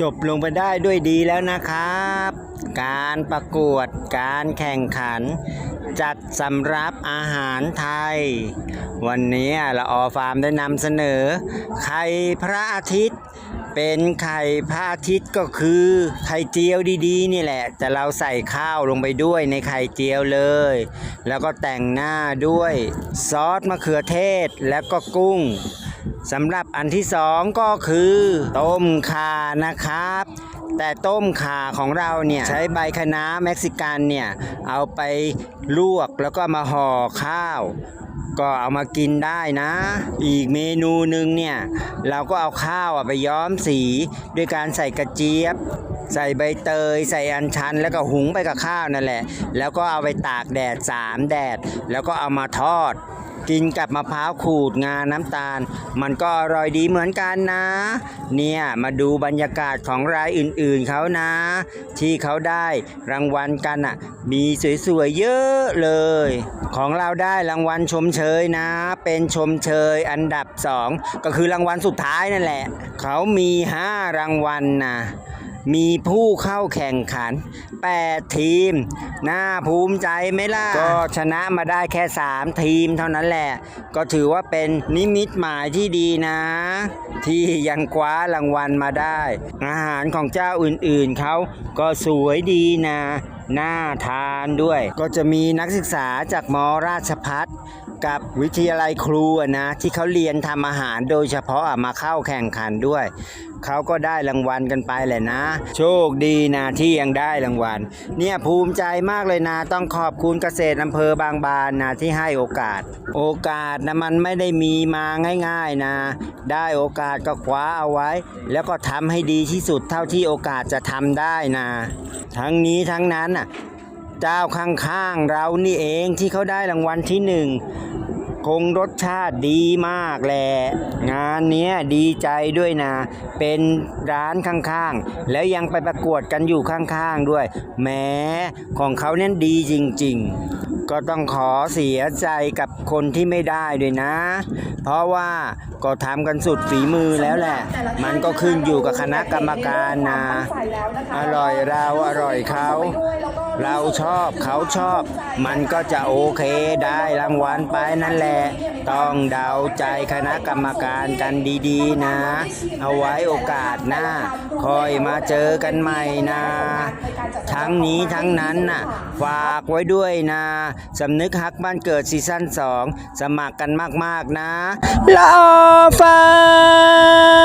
จบลงไปได้ด้วยดีแล้วนะครับ การประกวดการแข่งขัน จัดสำรับอาหารไทย วันนี้เราออฟาร์มได้นำเสนอ ไข่พระอาทิตย์ เป็นไข่พระอาทิตย์ก็คือไข่เจียวดีๆ นี่แหละ แต่เราใส่ข้าวลงไปด้วยในไข่เจียวเลย แล้วก็แต่งหน้าด้วย ซอสมะเขือเทศแล้วก็กุ้ง สำหรับอันที่สองก็คือต้มข่านะครับ แต่ต้มข่าของเราเนี่ยใช้ใบคะน้าเม็กซิกันเนี่ยเอาไปลวกแล้วก็มาห่อข้าว ก็เอามากินได้นะ อีกเมนูหนึ่งเนี่ยเราก็เอาข้าวอะไปย้อมสีด้วยการใส่กระเจี๊ยบใส่ใบเตย ใส่อัญชัน แล้วก็หุงไปกับข้าวนั่นแหละ แล้วก็เอาไปตากแดดสามแดด แล้วก็เอามาทอด กินกับมะพร้าวขูดงาน้ำตาล มันก็อร่อยดีเหมือนกันนะ เนี่ยมาดูบรรยากาศของรายอื่นๆเขานะ ที่เขาได้รางวัลกันอะ มีสวยๆเยอะเลย ของเราได้รางวัลชมเชยนะ เป็นชมเชยอันดับสองก็คือรางวัลสุดท้ายนั่นแหละ เขามีห้ารางวัลนะ มีผู้เข้าแข่งขัน 8 ทีม น่าภูมิใจไหมล่ะ ก็ชนะมาได้แค่ 3 ทีมเท่านั้นแหละ ก็ถือว่าเป็นนิมิตหมายที่ดีนะ ที่ยังคว้ารางวัลมาได้ อาหารของเจ้าอื่นๆเขาก็สวยดีนะน่าทานด้วย ก็จะมีนักศึกษาจากมราชพัฒกับวิทยาลัยครูอะนะ ที่เขาเรียนทำอาหารโดยเฉพาะอะมาเข้าแข่งขันด้วย เขาก็ได้รางวัลกันไปแหละนะ โชคดีนะที่ยังได้รางวัล เนี่ยภูมิใจมากเลยนะต้องขอบคุณเกษตรอำเภอบางบานนะที่ให้โอกาส โอกาสนะมันไม่ได้มีมาง่าย ๆนะ ได้โอกาสก็คว้าเอาไว้ แล้วก็ทำให้ดีที่สุดเท่าที่โอกาสจะทำได้นะ ทั้งนี้ทั้งนั้นน่ะเจ้าข้างๆเรานี่เองที่เขาได้รางวัลที่หนึ่ง คงรสชาติดีมากแหละงานเนี้ยดีใจด้วยนะ เป็นร้านข้างๆ แล้วยังไปประกวดกันอยู่ข้างๆด้วยแหม้ของเขาเนี่ยดีจริง ๆ ก็ต้องขอเสียใจกับคนที่ไม่ได้ด้วยนะ เพราะว่าก็ทำกันสุดฝีมือแล้วแหละ มันก็ขึ้นอยู่กับคณะกรรมการนะ อร่อยเราอร่อยเขา เราชอบเขาชอบ มันก็จะโอเคได้รางวัลไปนั่นแหละต้องเดาใจคณะกรรมการกันดีๆนะ เอาไว้โอกาสหน้าคอยมาเจอกันใหม่นะ ทั้งนี้ทั้งนั้นน่ะ ฝากไว้ด้วยนะสำนึกฮักบ้านเกิดซีซั่น2 สมัครกันมากๆนะลอฟาร์ม